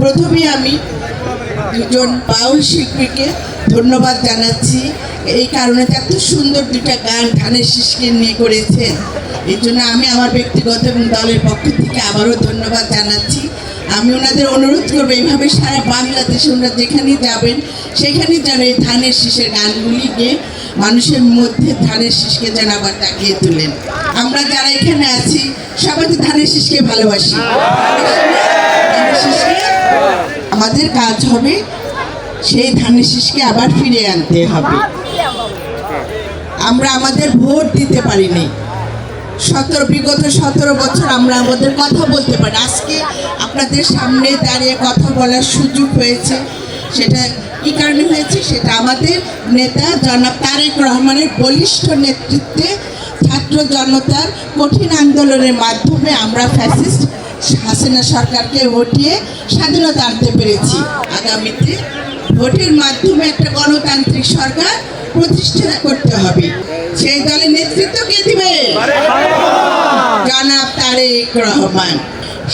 প্রথমে আমি দুজন বাউল শিল্পীকে ধন্যবাদ জানাচ্ছি। এই কারণে এত সুন্দর দুটা গান ধানের শীষকে নিয়ে করেছেন। এই জন্য আমি আমার ব্যক্তিগত এবং দলের পক্ষ থেকে আবারও ধন্যবাদ জানাচ্ছি। আমি ওনাদের অনুরোধ করব এইভাবে সারা বাংলাদেশে ওনারা যেখানেই যাবেন, সেখানেই যেন এই ধানের শীষের গানগুলিকে মানুষের মধ্যে ধানের শীষকে যেন আবার তাকিয়ে তোলেন। আমরা যারা এখানে আছি, সবাই তো ধানের শীষকে ভালোবাসি। ধানের শীষকে আমাদের কাজ হবে সেই ধানের শীষকে আবার ফিরে আনতে হবে। আমরা আমাদের ভোট দিতে পারিনি। সতেরো, বিগত সতেরো বছর আমরা আমাদের কথা বলতে পারি। আজকে আপনাদের সামনে দাঁড়িয়ে কথা বলার সুযোগ হয়েছে। সেটা কী কারণে হয়েছে? সেটা আমাদের নেতা জনাব তারেক রহমানের বলিষ্ঠ নেতৃত্বে ছাত্র জনতার কঠিন আন্দোলনের মাধ্যমে আমরা ফ্যাসিস্ট হাসিনা সরকারকে হটিয়ে স্বাধীনতা আনতে পেরেছি। আগামীতে ভোটের মাধ্যমে একটা গণতান্ত্রিক সরকার প্রতিষ্ঠা করতে হবে। সেই দলের নেতৃত্ব কে দিবে? জনাব তারেক রহমান।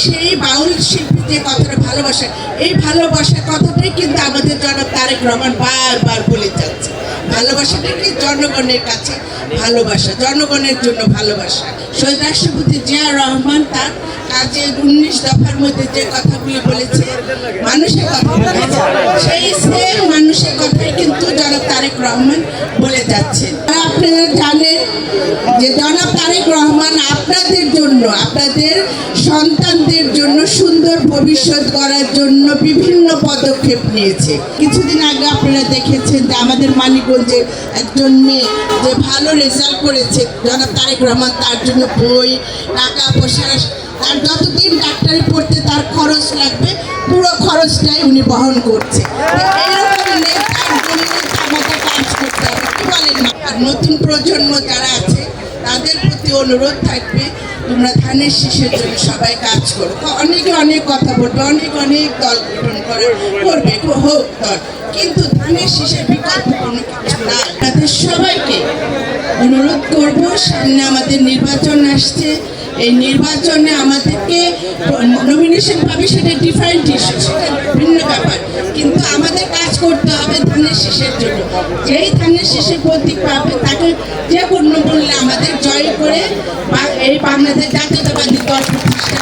সেই বাউল শিল্পী যে কথাটা ভালোবাসা, এই ভালোবাসার কথাটাই কিন্তু আমাদের জনাব তারেক রহমান বারবার বলে যাচ্ছে। ভালোবাসাটা কি জনগণের কাছে ভালোবাসা, জনগণের জন্য ভালোবাসা। শহীদ রাষ্ট্রপতি জিয়া রহমান তার কাজে উনিশ দফার মধ্যে যে কথাগুলি বলেছে, মানুষের কথা বলেছে, সেই সেম মানুষের কথাই কিন্তু জনাব তারেক রহমান বলে যাচ্ছেন। আপনারা জানেন আপনাদের সন্তানদের জন্য সুন্দর ভবিষ্যৎ করার জন্য বিভিন্ন পদক্ষেপ নিয়েছে। কিছুদিন আগে আপনারা দেখেছেন যে আমাদের মানিকগঞ্জের একজন মেয়ে যে ভালো রেজাল্ট করেছে, জনাব তারেক রহমান, তার জন্য বই, টাকা পয়সা, তার যতদিন ডাক্তারি পড়তে তার খরচ লাগবে, পুরো খরচটাই উনি বহন করছে। নতুন প্রজন্ম যারা আছে, তাদের প্রতি অনুরোধ থাকবে তোমরা ধানের শীষের জন্য সবাই কাজ করো। অনেকে অনেক কথা বলবে, অনেক অনেক দল গঠন করে, করবে, হোক দল। কিন্তু ধানের শীষের বিকল্প কোনো কিছু নাই। তাদের সবাইকে অনুরোধ করব, সামনে আমাদের নির্বাচন আসছে। এই নির্বাচনে আমাদেরকে নমিনেশন পাবে সেটা ডিফারেন্ট ইস্যু সেটা ভিন্ন ব্যাপার। কিন্তু আমাদের কাজ করতে হবে ধানের শীষের জন্য। যেই ধানের শীষের প্রতীক পাবে, তাকে যে কোনো মূল্যে আমাদের জয় করে এই বাংলাদেশ জাতীয়তাবাদী দল প্রতিষ্ঠা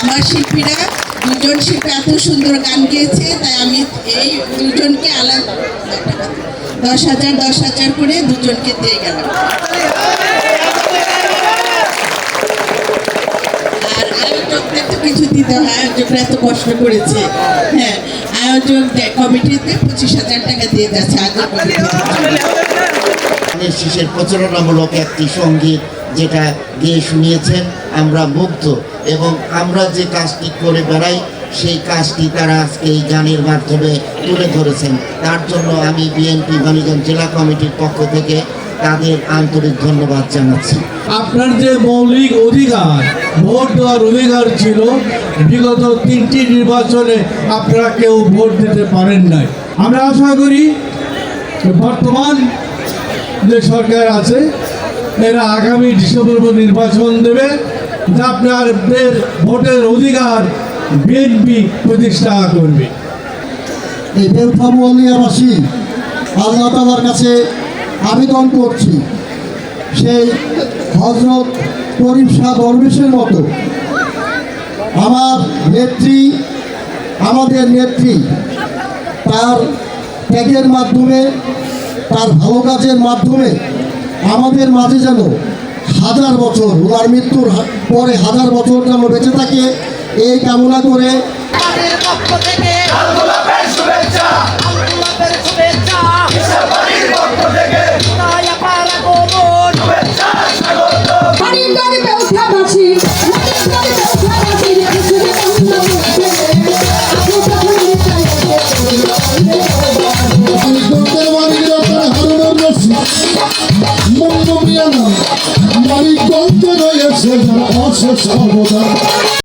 আমার শিল্পীরা দুজন শিল্পী এত সুন্দর গান গেয়েছে, তাই আমি এই দুজনকে আলাদা দশ হাজার দশ হাজার করে দুজনকে দিয়ে গেলাম। কিছু দিতে হয়, আয়োজকরা এত কষ্ট করেছে। হ্যাঁ আয়োজক কমিটিতে পঁচিশ হাজার টাকা দিয়ে যাচ্ছে আগে। ধানের শীষের প্রচারণামূলক একটি সংগীত যেটা গিয়ে শুনিয়েছেন আমরা মুগ্ধ। এবং আমরা যে কাজটি করে বেড়াই, সেই কাজটি তারা আজকে এই গানের মাধ্যমে তুলে ধরেছেন। তার জন্য আমি বিএনপি মানিগঞ্জ জেলা কমিটির পক্ষ থেকে তাদের আন্তরিক ধন্যবাদ জানাচ্ছি। আপনার যে মৌলিক অধিকার, ভোট দেওয়ার অধিকার ছিল, বিগত তিনটি নির্বাচনে আপনারা কেউ ভোট দিতে পারেন নাই। আমরা আশা করি বর্তমান যে সরকার আছে, এরা আগামী ডিসেম্বর নির্বাচন দেবে, যা আপনাদের ভোটের অধিকার বিএনপি প্রতিষ্ঠা করবে। এই বেলফামুয়ালিয়াবাসী আল্লাহ তালার কাছে আবেদন করছি, সেই হজরত করিম শাহ দরবেশের মতো আমার নেত্রী, আমাদের নেত্রী, তার ত্যাগের মাধ্যমে তার ভালো কাজের মাধ্যমে আমাদের মাঝে যেন হাজার বছর ওনার মৃত্যুর পরে হাজার বছর যেন বেঁচে থাকে এই কামনা করে আমাদের পক্ষ থেকে শুভেচ্ছা। শুভেচ্ছা। しのし、ここだ。